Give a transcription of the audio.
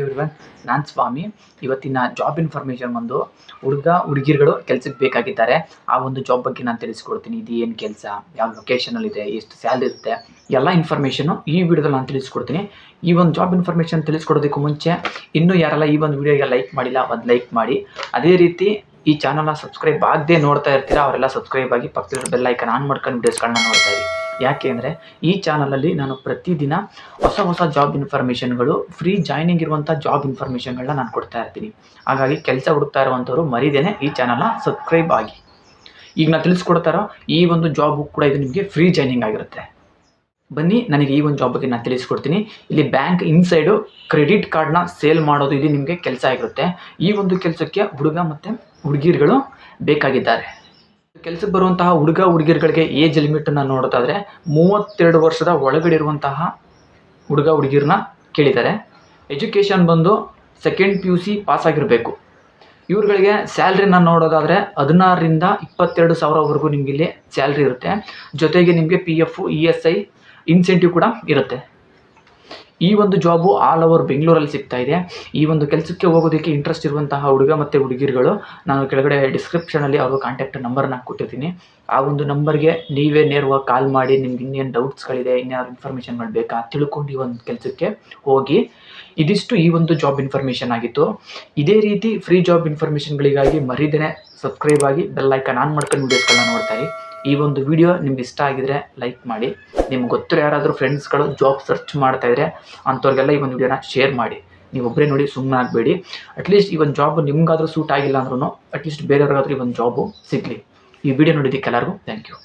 Everyone ನಾನು ಸ್ವಾಮಿ, ಇವತ್ತಿನ job information ಬಂದು ಹುಡುಗ, ಹುಡುಗಿರುಗಳು ಕೆಲಸಕ್ಕೆ ಬೇಕಾಗಿದ್ದಾರೆ. ಆ ಒಂದು ಜಾಬ್ ಬಗ್ಗೆ ನಾನು ತಿಳಿಸ್ಕೊಡ್ತೀನಿ. ಇದು ಏನು ಕೆಲಸ, ಯಾವ ಲೊಕೇಶನಲ್ಲಿದೆ ಎಷ್ಟು ಸ್ಯಾಲ್ರಿ ಇರುತ್ತೆ, ಎಲ್ಲ ಇನ್ಫಾರ್ಮೇಷನು ಈ ವಿಡಿಯೋದಲ್ಲಿ ನಾನು ತಿಳಿಸ್ಕೊಡ್ತೀನಿ. ಈ ಒಂದು ಜಾಬ್ ಇನ್ಫಾರ್ಮೇಷನ್ ತಿಳಿಸ್ಕೊಡೋದಕ್ಕೂ ಮುಂಚೆ ಇನ್ನೂ ಯಾರೆಲ್ಲ ಈ ಒಂದು ವಿಡಿಯೋಗೆ ಲೈಕ್ ಮಾಡಿಲ್ಲ, ಒಂದು ಲೈಕ್ ಮಾಡಿ. ಅದೇ ರೀತಿ ಈ ಚಾನಲ್ನ ಸಬ್ಸ್ಕ್ರೈಬ್ ಆಗದೆ ನೋಡ್ತಾ ಇರ್ತೀರಾ, ಅವರೆಲ್ಲ ಸಬ್ಸ್ಕ್ರೈಬ್ ಆಗಿ ಪಕ್ಕದ ಐಕನ್ ಆನ್ ಮಾಡ್ಕೊಂಡು ವಿಡಿಯೋಸ್ಗಳನ್ನ ನೋಡ್ತಾ ಇರಿ. ಯಾಕೆ ಅಂದರೆ ಈ ಚಾನಲಲ್ಲಿ ನಾನು ಪ್ರತಿದಿನ ಹೊಸ ಹೊಸ ಜಾಬ್ ಇನ್ಫಾರ್ಮೇಷನ್ಗಳು ಫ್ರೀ ಜಾಯ್ನಿಂಗ್ ಇರುವಂಥ ಜಾಬ್ ಇನ್ಫಾರ್ಮೇಷನ್ಗಳನ್ನ ನಾನು ಕೊಡ್ತಾ ಇರ್ತೀನಿ. ಹಾಗಾಗಿ ಕೆಲಸ ಹುಡುಕ್ತಾ ಇರುವಂಥವ್ರು ಮರಿದೇನೆ ಈ ಚಾನಲ್ನ ಸಬ್ಸ್ಕ್ರೈಬ್ ಆಗಿ. ಈಗ ನಾನು ತಿಳಿಸ್ಕೊಡ್ತಾರೋ, ಈ ಒಂದು ಜಾಬ್ ಕೂಡ ಇದು ನಿಮಗೆ ಫ್ರೀ ಜಾಯ್ನಿಂಗ್ ಆಗಿರುತ್ತೆ. ಬನ್ನಿ, ನನಗೆ ಈ ಒಂದು ಜಾಬ್ ಬಗ್ಗೆ ನಾನು ತಿಳಿಸ್ಕೊಡ್ತೀನಿ. ಇಲ್ಲಿ ಬ್ಯಾಂಕ್ ಇನ್ಸೈಡು ಕ್ರೆಡಿಟ್ ಕಾರ್ಡ್ನ ಸೇಲ್ ಮಾಡೋದು ಇದು ನಿಮಗೆ ಕೆಲಸ ಆಗಿರುತ್ತೆ. ಈ ಒಂದು ಕೆಲಸಕ್ಕೆ ಹುಡುಗ ಮತ್ತು ಹುಡುಗಿರುಗಳು ಬೇಕಾಗಿದ್ದಾರೆ. ಕೆಲಸಕ್ಕೆ ಬರುವಂತಹ ಹುಡುಗ, ಹುಡುಗಿರುಗಳಿಗೆ ಏಜ್ ಲಿಮಿಟನ್ನು ನೋಡೋದಾದರೆ ಮೂವತ್ತೆರಡು ವರ್ಷದ ಒಳಗಡೆ ಇರುವಂತಹ ಹುಡುಗ ಹುಡುಗಿರನ್ನ ಕೇಳಿದ್ದಾರೆ. ಎಜುಕೇಷನ್ ಬಂದು second P U C pass ಆಗಿರಬೇಕು. ಇವ್ರುಗಳಿಗೆ ಸ್ಯಾಲ್ರಿನ ನೋಡೋದಾದರೆ ಹದಿನಾರರಿಂದ ಇಪ್ಪತ್ತೆರಡು ಸಾವಿರವರೆಗೂ ನಿಮಗೆ ಇಲ್ಲಿ ಸ್ಯಾಲ್ರಿ ಇರುತ್ತೆ. ಜೊತೆಗೆ ನಿಮಗೆ P F E S I incentive ಕೂಡ ಇರುತ್ತೆ. ಈ ಒಂದು ಜಾಬು ಆಲ್ ಓವರ್ ಬೆಂಗಳೂರಲ್ಲಿ ಸಿಗ್ತಾ ಇದೆ. ಈ ಒಂದು ಕೆಲಸಕ್ಕೆ ಹೋಗೋದಕ್ಕೆ ಇಂಟ್ರೆಸ್ಟ್ ಇರುವಂತಹ ಹುಡುಗ ಮತ್ತು ಹುಡುಗಿರುಗಳು, ನಾನು ಕೆಳಗಡೆ ಡಿಸ್ಕ್ರಿಪ್ಷನಲ್ಲಿ ಅವ್ರ ಕಾಂಟ್ಯಾಕ್ಟ್ ನಂಬರ್ನ ಕೊಟ್ಟಿರ್ತೀನಿ ಆ ಒಂದು ನಂಬರ್ಗೆ ನೀವೇ ನೇರವಾಗಿ ಕಾಲ್ ಮಾಡಿ, ನಿಮ್ಗೆ ಇನ್ನೇನು ಡೌಟ್ಸ್ಗಳಿದೆ ಇನ್ಯಾರು ಇನ್ಫಾರ್ಮೇಷನ್ ಮಾಡಬೇಕಾ ತಿಳ್ಕೊಂಡು ಈ ಒಂದು ಕೆಲಸಕ್ಕೆ ಹೋಗಿ. ಇದಿಷ್ಟು ಈ ಒಂದು ಜಾಬ್ ಇನ್ಫಾರ್ಮೇಷನ್ ಆಗಿತ್ತು. ಇದೇ ರೀತಿ ಫ್ರೀ ಜಾಬ್ ಇನ್ಫಾರ್ಮೇಷನ್ಗಳಿಗಾಗಿ ಮರಿದೇನೆ ಸಬ್ಸ್ಕ್ರೈಬ್ ಆಗಿ ಬೆಲ್ ಐಕಾನ್ ಆನ್ ಮಾಡ್ಕೊಂಡು ವೀಡಿಯೋಸ್ಗಳನ್ನ ನೋಡ್ತಾ ಇರಿ. ಈ ಒಂದು ವಿಡಿಯೋ ನಿಮ್ಗೆ ಇಷ್ಟ ಆಗಿದ್ರೆ ಲೈಕ್ ಮಾಡಿ. ನಿಮ್ಗೆ ಗೊತ್ತಿರೋ ಯಾರಾದರೂ ಫ್ರೆಂಡ್ಸ್ಗಳು ಜಾಬ್ ಸರ್ಚ್ ಮಾಡ್ತಾ ಇದ್ರೆ ಅಂಥವ್ರಿಗೆಲ್ಲ ಈ ಒಂದು ವಿಡಿಯೋನ ಶೇರ್ ಮಾಡಿ. ನೀವು ಒಬ್ಬರೇ ನೋಡಿ ಸುಮ್ಮನೆ ಆಗಬೇಡಿ. ಅಟ್ಲೀಸ್ಟ್ ಈ ಒಂದು ಜಾಬ್ ನಿಮ್ಗಾದರೂ ಸೂಟ್ ಆಗಿಲ್ಲ ಅಂದ್ರೂ ಅಟ್ಲೀಸ್ಟ್ ಬೇರೆಯವ್ರಿಗಾದ್ರೂ ಈ ಒಂದು ಜಾಬು ಸಿಗಲಿ. ಈ ವಿಡಿಯೋ ನೋಡಿದ್ದಕ್ಕೆ ಎಲ್ಲರಿಗೂ ಥ್ಯಾಂಕ್ ಯು